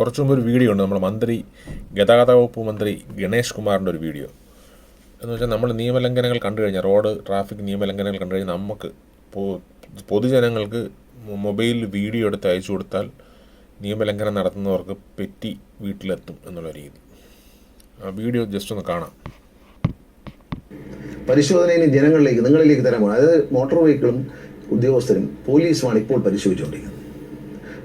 കുറച്ച് മുമ്പ് ഒരു വീഡിയോ ഉണ്ട്. നമ്മുടെ മന്ത്രി ഗതാഗത വകുപ്പ് മന്ത്രി ഗണേഷ് കുമാറിന്റെ ഒരു വീഡിയോ. എന്ന് വെച്ചാൽ നമ്മൾ നിയമലംഘനങ്ങൾ കണ്ടു കഴിഞ്ഞാൽ റോഡ് ട്രാഫിക് നിയമലംഘനങ്ങൾ കണ്ടു കഴിഞ്ഞാൽ നമുക്ക് പൊതുജനങ്ങൾക്ക് മൊബൈലിൽ വീഡിയോ എടുത്ത് അയച്ചു കൊടുത്താൽ നിയമലംഘനം നടത്തുന്നവർക്ക് പെറ്റി വീട്ടിലെത്തും എന്നുള്ള രീതി. ആ വീഡിയോ ജസ്റ്റ് ഒന്ന് കാണാം. പരിശോധന ഇനി ജനങ്ങളിലേക്ക് നിങ്ങളിലേക്ക് തരാൻ പോകണം. അതായത് മോട്ടോർ വെഹിക്കിളും ഉദ്യോഗസ്ഥരും പോലീസുമാണ് ഇപ്പോൾ പരിശോധിച്ചുകൊണ്ടിരിക്കുന്നത്.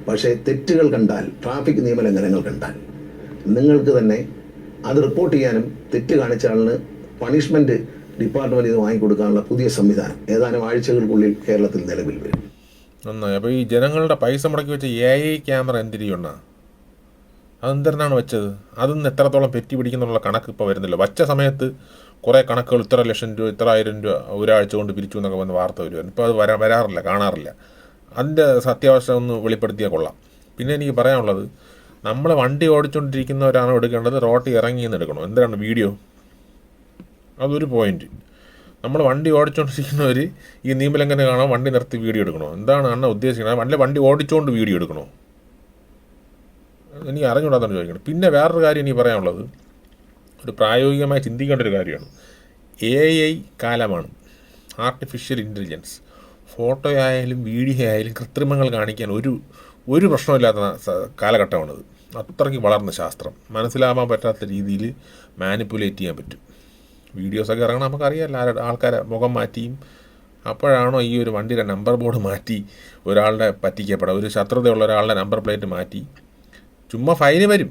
പക്ഷേ തെറ്റുകൾ കണ്ടാൽ ട്രാഫിക് നിയമലംഘനങ്ങൾ കണ്ടാൽ നിങ്ങൾക്ക് തന്നെ അത് റിപ്പോർട്ട് ചെയ്യാനും തെറ്റ് കാണിച്ച ആളിന് പണിഷ്മെന്റ് ഡിപ്പാർട്ട്മെന്റ് ഇത് വാങ്ങിക്കൊടുക്കാനുള്ള പുതിയ സംവിധാനം ഏതാനും ആഴ്ചകൾക്കുള്ളിൽ കേരളത്തിൽ നിലവിൽ വരും. നന്നായി. അപ്പോൾ ഈ ജനങ്ങളുടെ പൈസ മുടക്കി വെച്ച എ ഐ ക്യാമറ എന്തിരിയുണ്ണ അതെന്തിനാണ് വെച്ചത്? അതൊന്നും എത്രത്തോളം പെറ്റി പിടിക്കുന്നുള്ള കണക്ക് ഇപ്പോൾ വരുന്നില്ല. വച്ച സമയത്ത് കുറേ കണക്കുകൾ ഇത്ര ലക്ഷം രൂപ ഇത്ര ആയിരം രൂപ ഒരാഴ്ച കൊണ്ട് പിരിച്ചു എന്നൊക്കെ വന്ന് വാർത്ത വരുമായിരുന്നു ഇപ്പോൾ അത് വരാ വരാറില്ല കാണാറില്ല. അതിന്റെ സത്യാവസ്ഥ ഒന്ന് വെളിപ്പെടുത്തിയാൽ കൊള്ളാം. പിന്നെ എനിക്ക് പറയാനുള്ളത് നമ്മൾ വണ്ടി ഓടിച്ചുകൊണ്ടിരിക്കുന്നവരാണ് എടുക്കേണ്ടത് റോട്ടിൽ ഇറങ്ങി നിന്ന് എടുക്കണം. എന്താണ് വീഡിയോ? അതൊരു പോയിന്റ് നമ്മൾ വണ്ടി ഓടിച്ചുകൊണ്ടിരിക്കുന്നവർ ഈ നിയമലംഘനം കാണാൻ വണ്ടി നിർത്തി വീഡിയോ എടുക്കണോ? എന്താണ് അണ്ണ ഉദ്ദേശിക്കുന്നത്? വണ്ടി വണ്ടി ഓടിച്ചുകൊണ്ട് വീഡിയോ എടുക്കണോ? എനിക്ക് അറിഞ്ഞുകൂടാതാണ് ചോദിക്കണം പിന്നെ വേറൊരു കാര്യം എനിക്ക് പറയാനുള്ളത് ഒരു പ്രായോഗികമായി ചിന്തിക്കേണ്ട ഒരു കാര്യമാണ്. എ ഐ കാലമാണ്. ആർട്ടിഫിഷ്യൽ ഇന്റലിജൻസ് ഫോട്ടോ ആയാലും വീഡിയോ ആയാലും കൃത്രിമങ്ങൾ കാണിക്കാൻ ഒരു ഒരു പ്രശ്നമില്ലാത്ത കാലഘട്ടമാണിത്. അത്രയ്ക്ക് വളർന്ന ശാസ്ത്രം. മനസ്സിലാവാൻ പറ്റാത്ത രീതിയിൽ മാനിപ്പുലേറ്റ് ചെയ്യാൻ പറ്റും. വീഡിയോസൊക്കെ ഇറങ്ങണം നമുക്കറിയാമല്ലോ ആരുടെ ആൾക്കാരെ മുഖം മാറ്റിയും അപ്പോഴാണോ ഈ ഒരു വണ്ടിയുടെ നമ്പർ ബോർഡ് മാറ്റി ഒരാളുടെ പറ്റിക്കപ്പെടാം ഒരു ശത്രുതയുള്ള ഒരാളുടെ നമ്പർ പ്ലേറ്റ് മാറ്റി. ചുമ്മാ ഫൈന് വരും.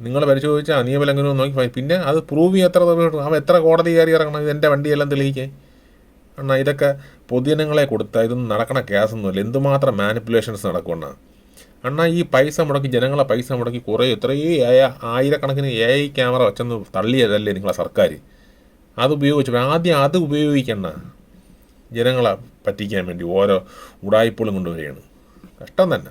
നിങ്ങൾ പരിശോധിച്ചാൽ നിയമലംഘനം നോക്കി പിന്നെ അത് പ്രൂവ് ചെയ്യാൻ എത്ര അവൻ എത്ര കോടതി കയറി ഇറങ്ങണം? ഇത് എന്റെ വണ്ടിയെല്ലാം തെളിയിക്കാൻ. അണ്ണാ ഇതൊക്കെ പൊതുജനങ്ങളെ കൊടുത്താൽ ഇതൊന്നും നടക്കണ കേസൊന്നുമില്ല. എന്തുമാത്രം മാനിപ്പുലേഷൻസ് നടക്കുമെണ്ണ അണ്ണാ. ഈ പൈസ മുടക്കി ജനങ്ങളെ പൈസ മുടക്കി കുറേ എത്രയോ ആയിരക്കണക്കിന് എ ഐ ക്യാമറ വെച്ചെന്ന് തള്ളിയതല്ലേ നിങ്ങളെ സർക്കാർ അത് ഉപയോഗിച്ചു ആദ്യം അത് ഉപയോഗിക്കണ്ട. ജനങ്ങളെ പറ്റിക്കാൻ വേണ്ടി ഓരോ ഉടായ്പകളും കൊണ്ടുവരികയാണ്. കഷ്ടം തന്നെ.